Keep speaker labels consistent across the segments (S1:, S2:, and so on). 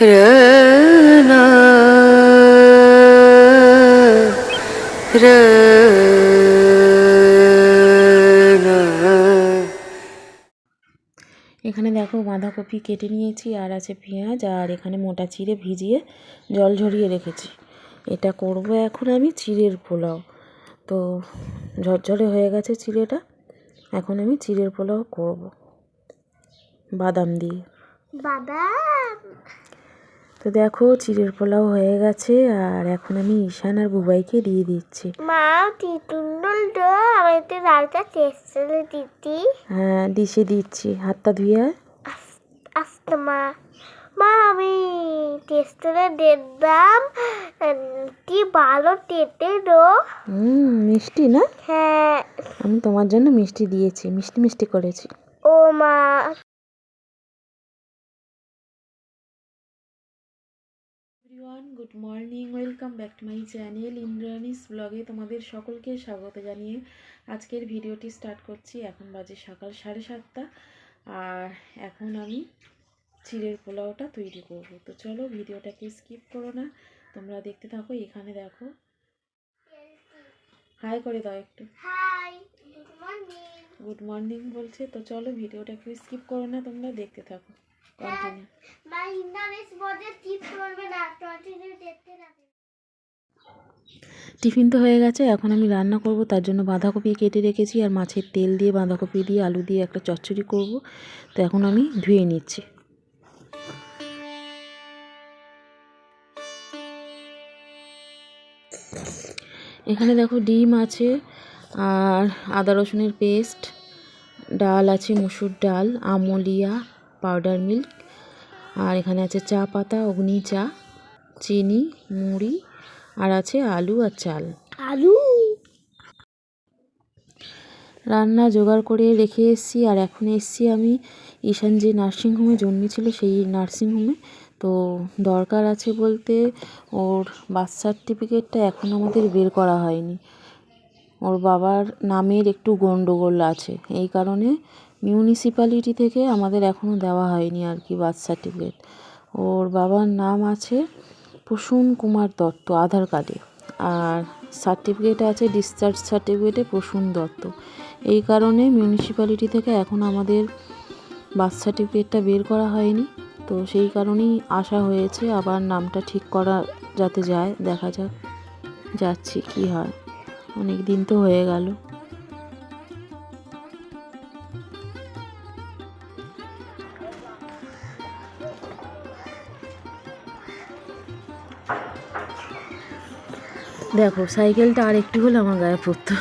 S1: রনা
S2: এখানে দেখো বাঁধাকপি কেটে নিয়েছি আর আছে পেঁয়াজ আর এখানে মোটা চিড়ে ভিজিয়ে জল ঝরিয়ে রেখেছি। এটা করব এখন আমি চিড়ের পোলাও। তো ঝরঝরে হয়ে গেছে চিড়েটা এখন আমি চিড়ের পোলাও করব। বাদাম দিয়ে।
S3: বাদাম।
S2: তো দেখো চিড়ের পোলাও হয়ে গেছে আর এখন আমি ঈশান আর বুবাইকে দিয়ে দিচ্ছি।
S3: মা তিতুন্ডল তো আমাদের রালটা টেস্ট দিতি।
S2: হ্যাঁ ডিশে দিচ্ছি। হাতটা ধুয়ে আয়।
S3: আস্তে মা। মা আমি টেস্টরে দেখলাম কি ভালো টেটে দো
S2: হুম মিষ্টি না?
S3: হ্যাঁ।
S2: আমি তোমার জন্য মিষ্টি দিয়েছি মিষ্টি মিষ্টি করেছি।
S3: ও মা।
S2: Everyone good morning welcome back to my channel Indrani's ব্লগে তোমাদের সকলকে স্বাগত জানিয়ে আজকের ভিডিওটি স্টার্ট করছি। এখন বাজে সকাল সাড়ে সাতটা আর এখন আমি চিড়ের পোলাওটা তৈরি করব। তো চলো ভিডিওটাকে স্কিপ করো না তোমরা দেখতে থাকো এখানে দেখো। হাই করে দাও একটু।
S3: Hi good morning.
S2: Good morning বলছে তো চলো ভিডিওটাকে স্কিপ করো না তোমরা দেখতে থাকো। টিফিন তো হয়ে গেছে এখন আমি রান্না করব তার জন্য বাঁধাকপি কেটে রেখেছি আর মাছের তেল দিয়ে বাঁধাকপি দিয়ে আলু দিয়ে একটা চচ্চড়ি করব। তো এখন আমি ধুয়ে নিচ্ছি। এখানে দেখো ডিম আছে আর আদা রসুনের পেস্ট ডাল আছে মুসুর ডাল আমলিয়া পাউডার মিল্ক আর এখানে আছে চা পাতা অগ্নি চা চিনি মুড়ি আর আছে আলু আর চাল।
S3: আলু?
S2: রান্না জোগাড় করে রেখে এসেছি আর এখন এসেছি আমি ঈশান যে নার্সিংহোমে জন্মেছিল সেই নার্সিংহোমে। তো দরকার আছে বলতে ওর বার্থ সার্টিফিকেটটা এখন আমাদের বের করা হয়নি। ওর বাবার নামের একটু গণ্ডগোল আছে এই কারণে মিউনিসিপ্যালিটি থেকে আমাদের এখনও দেওয়া হয়নি আর কি বার্থ সার্টিফিকেট ওর বাবার নাম আছে প্রসূন কুমার দত্ত, আধার কার্ডে আর সার্টিফিকেট আছে ডিসচার্জ সার্টিফিকেটে প্রসূন দত্ত। এই কারণে মিউনিসিপ্যালিটি থেকে এখন আমাদের বার্থ সার্টিফিকেটটা বের করা হয়নি। তো সেই কারণেই আসা হয়েছে আবার নামটা ঠিক করা যাতে যায়, দেখা যাক, যাচ্ছি কি হয়। অনেক দিন তো হয়ে গেল। দেখো সাইকেলটা আর একটু হলে আমার গায়ে পড়তো।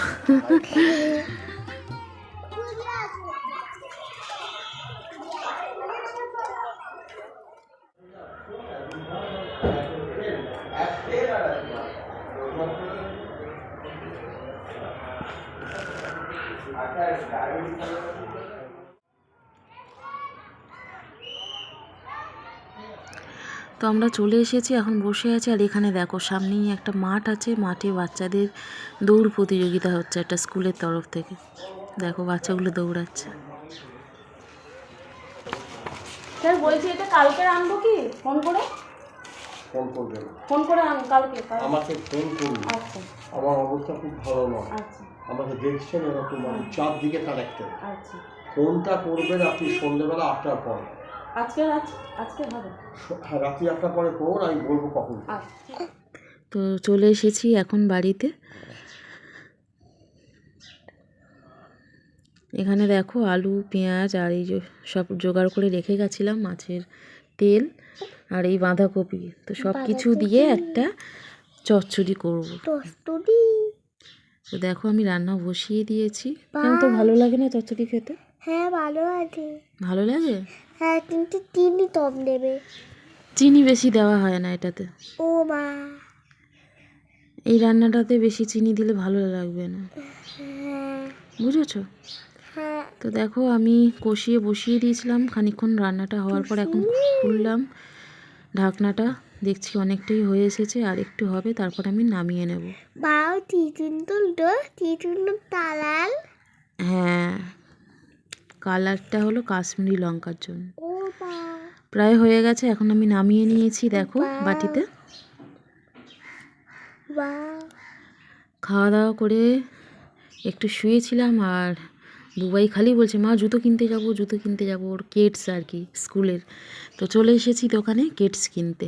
S2: তো আমরা চলে এসেছি এখন বসে আছি আর এখানে দেখো সামনেই একটা মাঠ আছে মাঠে বাচ্চাদের দৌড় প্রতিযোগিতা হচ্ছে একটা স্কুলের তরফ থেকে। দেখো বাচ্চাগুলো দৌড়াচ্ছে। স্যার বলছি এটা কালকে আনব কি? ফোন করে?
S4: ফোন করবেন
S2: ফোন করে আন কালকে
S4: আমাকে ফোন করুন
S2: আচ্ছা।
S4: আমার অবস্থা খুব ভালো নয়
S2: আচ্ছা।
S4: আমাকে দেখছেন এরকম আমি চারদিকে কানেক্টেড
S2: আচ্ছা।
S4: ফোনটা করবেন আপনি সন্ধ্যেবেলা আটটার পর।
S2: আজকে আজকে হবে।
S4: হ্যাঁ রাত্রি পরে আমি বলব কখন।
S2: তো চলে এসেছি এখন বাড়িতে। এখানে দেখো আলু পেঁয়াজ আর এই যে সব জোগাড় করে রেখে গেছিলাম মাছের তেল আর এই বাঁধাকপি। তো সব কিছু দিয়ে একটা চচ্চড়ি করব। তো দেখো আমি রান্না বসিয়ে দিয়েছি। কেন তো ভালো লাগে না চচ্চড়ি খেতে?
S3: হ্যাঁ ভালো আছে
S2: ভালো লাগে?
S3: হ্যাঁ কিন্তু চিনি কম দেবে
S2: চিনি বেশি দেওয়া হয় না এটাতে।
S3: ও মা।
S2: এই রান্নাটাতে বেশি চিনি দিলে ভালো লাগবে না।
S3: হ্যাঁ।
S2: বুঝেছ?
S3: হ্যাঁ।
S2: তো দেখো আমি কষিয়ে বসিয়ে দিয়েছিলাম। খানিকক্ষণ রান্নাটা হওয়ার পর এখন খুললাম ঢাকনাটা। দেখছি অনেকটাই হয়ে এসেছে আর একটু হবে তারপর আমি নামিয়ে নেব।
S3: বাও তিতুন্ডল তো তিতুন্ডল তালাল
S2: হ্যাঁ। কালারটা হলো কাশ্মীরি লঙ্কার জন্য। প্রায় হয়ে গেছে এখন আমি নামিয়ে নিয়েছি দেখো বাটিতে। খাওয়া দাওয়া করে একটু শুয়েছিলাম আর বুবাই খালি বলছে মা জুতো কিনতে যাব জুতো কিনতে যাব। ওর কেটস আর কি স্কুলের। তো চলে এসেছি দোকানে কেটস কিনতে।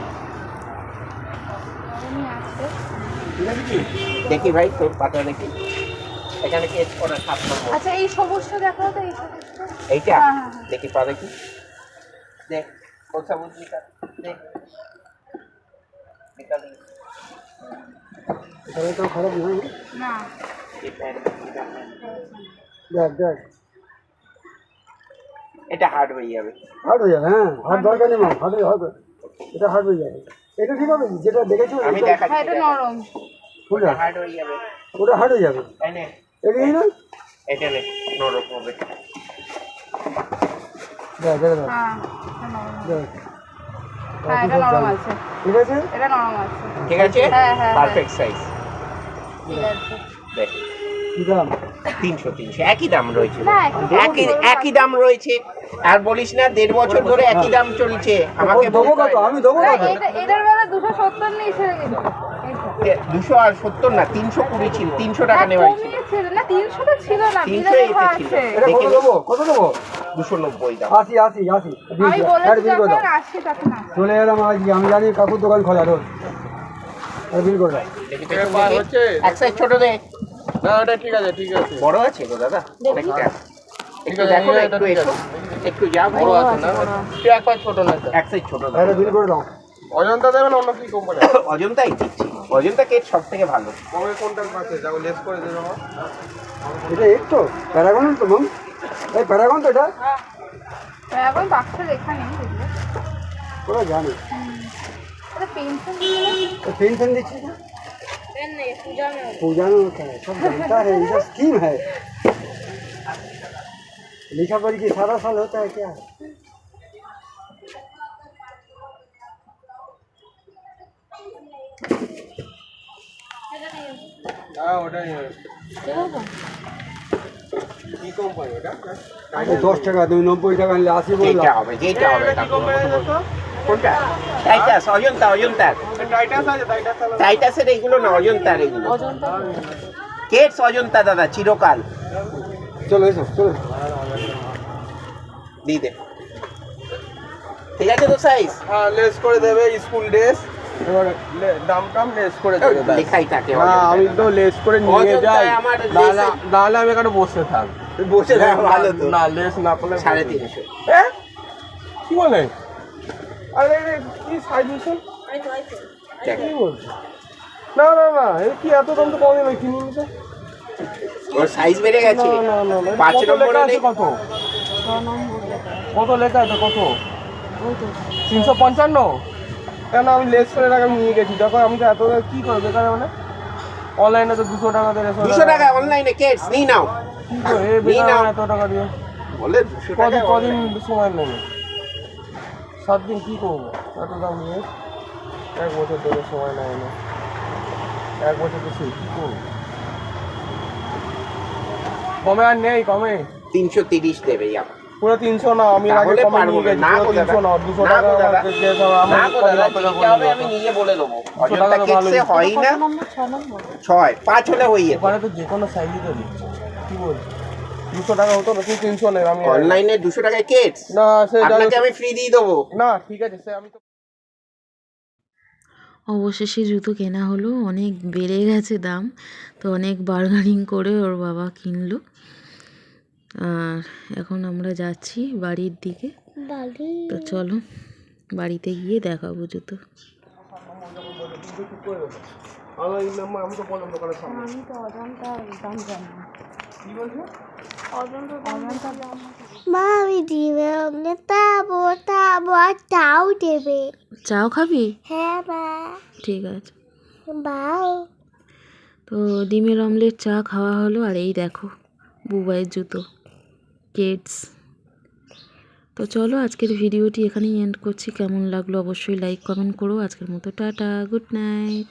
S1: দেখি ভাই তোর পাটা দেখি। এখানে কি করা সাত নম্বর
S5: আচ্ছা এই সবুজটা দেখো তো এই সবুজটা।
S1: এইটা?
S5: হ্যাঁ, হ্যাঁ, হ্যাঁ।
S1: দেখি পা দেখি দেখ কোথা বুঝলি দেখ।
S6: তাহলে তো খারাপ নয়
S5: না।
S6: দেখ দেখ
S1: এটা হার্ড হয়ে যাবে
S6: হার্ড হয়ে যাবে হ্যাঁ হার্ড দরকার নেই মা হার্ড হবে এটা। হার্ড হয়ে যাবে এটা ঠিক হবে? যেটা দেখেছ
S1: আমি
S6: এটা
S1: দেখাচ্ছি
S5: হ্যাঁ এটা নরম।
S6: ফুল
S1: হার্ড হয়ে যাবে।
S6: ওটা হার্ড হয়ে যাবে।
S1: তাই না?
S6: এটা না
S1: এটা নে নরম হবে।
S6: দেখ দেখ দেখ।
S5: হ্যাঁ এটা নরম।
S6: দেখ।
S5: হ্যাঁ এটা নরম আছে।
S6: ঠিক আছে?
S5: এটা নরম আছে।
S1: ঠিক আছে?
S5: হ্যাঁ, হ্যাঁ,
S1: পারফেক্ট সাইজ
S5: ঠিক আছে।
S1: দেখ।
S6: কি দাম?
S1: তিনশো তিনশো একই দাম রয়েছে।
S5: একই
S1: একই একই দাম রয়েছে। আর বলিস না দেড় বছর ধরে একই দাম চলছে। আমাকে
S6: দেবো কত? আমি দেবো কত?
S5: এটার বেলা দুশো সত্তর নিয়ে ছেড়ে দিল
S1: দুশো আর সত্তর না তিনশো কুড়ি ছিল তিনশো টাকা নেওয়া
S5: না তিনশো ছিল না
S1: তিনশো
S5: বিলে
S1: ছিল।
S6: কত
S1: দেখে
S6: দেবো? কত দেবো?
S1: দুশো নব্বই দাম।
S6: আশি আশি আশি। চলে এলাম আজকে আমি জানি কাকুর দোকান খোলা রোজ। আর বিল করে।
S1: এক সাইজ ছোট দে।
S4: না ওটা ঠিক আছে
S1: বড় আছে গো দাদা দেখো। একটু একটু যা বড় আছে না? এক পাঁচ ছোট এক সাইজ ছোট
S6: দাদা। বিল করে দাও।
S4: অজন্তা দেবেন অন্য কি কোম্পানি
S1: অজন্তাই দিচ্ছি। অজন্তা কেট সব থেকে ভালো।
S4: কবে কোনটার পাশে? যাও লেস করে দিন আমার
S6: এটা এক তো প্যারাগন তো মম। এই প্যারাগন তো এটা।
S5: প্যারাগন বাক্সে লেখা নেই
S6: পুরো জানি।
S5: এটা পেনশন
S6: পেনশন
S5: দিচ্ছি না पूजा में
S6: पूजा में होता है सब जानता है ये स्कीम है लिखा पढ़ी की सारा साल होता है क्या
S4: হ্যাঁ ওটাই কি কোম্পানি ওটা
S6: আরে দশ টাকা তুমি নব্বই টাকা নিলে আশি বললাম
S1: যেটা হবে যেটা হবে কাকু। কোনটা টাইটাস অজন্তা অজন্তা টাইটাসের এইগুলো না অজন্তার এগুলো। কেটস অজন্তা দাদা চিরকাল।
S6: চলো এসো চলো।
S1: দিয়ে দে। ঠিক আছে তো সাইজ?
S4: হ্যাঁ লেস করে দেবে স্কুল ড্রেস। এবার দাম টাম লেস করে দেবে।
S1: লেখাই থাকে
S4: না আমি তো লেস করে নিয়ে যাই।
S1: আমার
S4: নাহলে আমি এখানে বসে থাক।
S1: বসে থাক ভালো তো।
S4: না লেস না করলে
S1: সাড়ে তিনশো।
S4: হ্যাঁ কি বলে? আরে কি সাইজ মিশন না না না এই কি এত দাম তো কম নেই কিনে নিতে?
S1: ওর সাইজ বেড়ে গেছে।
S4: না না না
S1: পাঁচ নম্বরে
S4: লেখা আছে
S1: নেই।
S4: কত? কত লেখা আছে কত? তিনশো পঞ্চান্ন? কেন আমি লেস করে টাকা নিয়ে গেছি। দেখো আমি তো এত কি করব এখানে মানে? অনলাইনে তো দুশো টাকা দেড়শো
S1: দুশো টাকা। অনলাইনে কেটস নিয়ে নাও।
S4: এ
S1: নিয়ে নাও।
S4: এত টাকা দিয়ে?
S1: বলে
S4: কদিন কদিন সময় নেবে? সাত দিন কি করব? এত দাম নিয়ে? এক বছর ধরে সময় নেয় না এক বছর তো সেই কি করব? কমে আর নেই কমে।
S1: তিনশো তিরিশ দেবে আমার।
S4: পুরো তিনশো না আমি আগে কমে নিয়ে গেছি
S1: না
S4: পুরো তিনশো না দুশো টাকা আমার
S1: আমি। নিজে বলে দেবো। অযোধ্যা। হয় না। ছয় পাঁচ হলে হয়ে
S4: ওখানে তো যে কোনো সাইজই তো দিচ্ছে কি বলছি দুশো টাকা হতো না তিনশো নেই আমি
S1: অনলাইনে দুশো টাকায় কেটস
S4: না সে
S1: আপনাকে আমি ফ্রি দিয়ে দেবো।
S4: না ঠিক আছে সে আমি তো
S2: অবশেষে জুতো কেনা হলো অনেক বেড়ে গেছে দাম তো অনেক বার্গানিং করে ওর বাবা কিনলো। আর এখন আমরা যাচ্ছি বাড়ির দিকে। তো চলো বাড়িতে গিয়ে দেখাবো জুতো।
S4: তো করে দেবো আমি বললাম, আমি তো বললাম দোকানের সামনে
S2: আমি তো অজন্তা দাম জানি না
S4: কি বলছো
S2: অজন্তা দাম
S3: মা আমি ডিমের অমলেট তাবো তাবো আর চাও দেবে।
S2: চাও খাবি?
S3: হ্যাঁ মা।
S2: ঠিক আছে।
S3: বাও।
S2: তো ডিমের অমলেট চা খাওয়া হলো আর এই দেখো বুবাইয়ের জুতো কেডস তো চলো আজকের ভিডিওটি এখানেই এন্ড করছি। কেমন লাগল অবশ্যই লাইক কমেন্ট করো। আজকের মতো টাটা গুড নাইট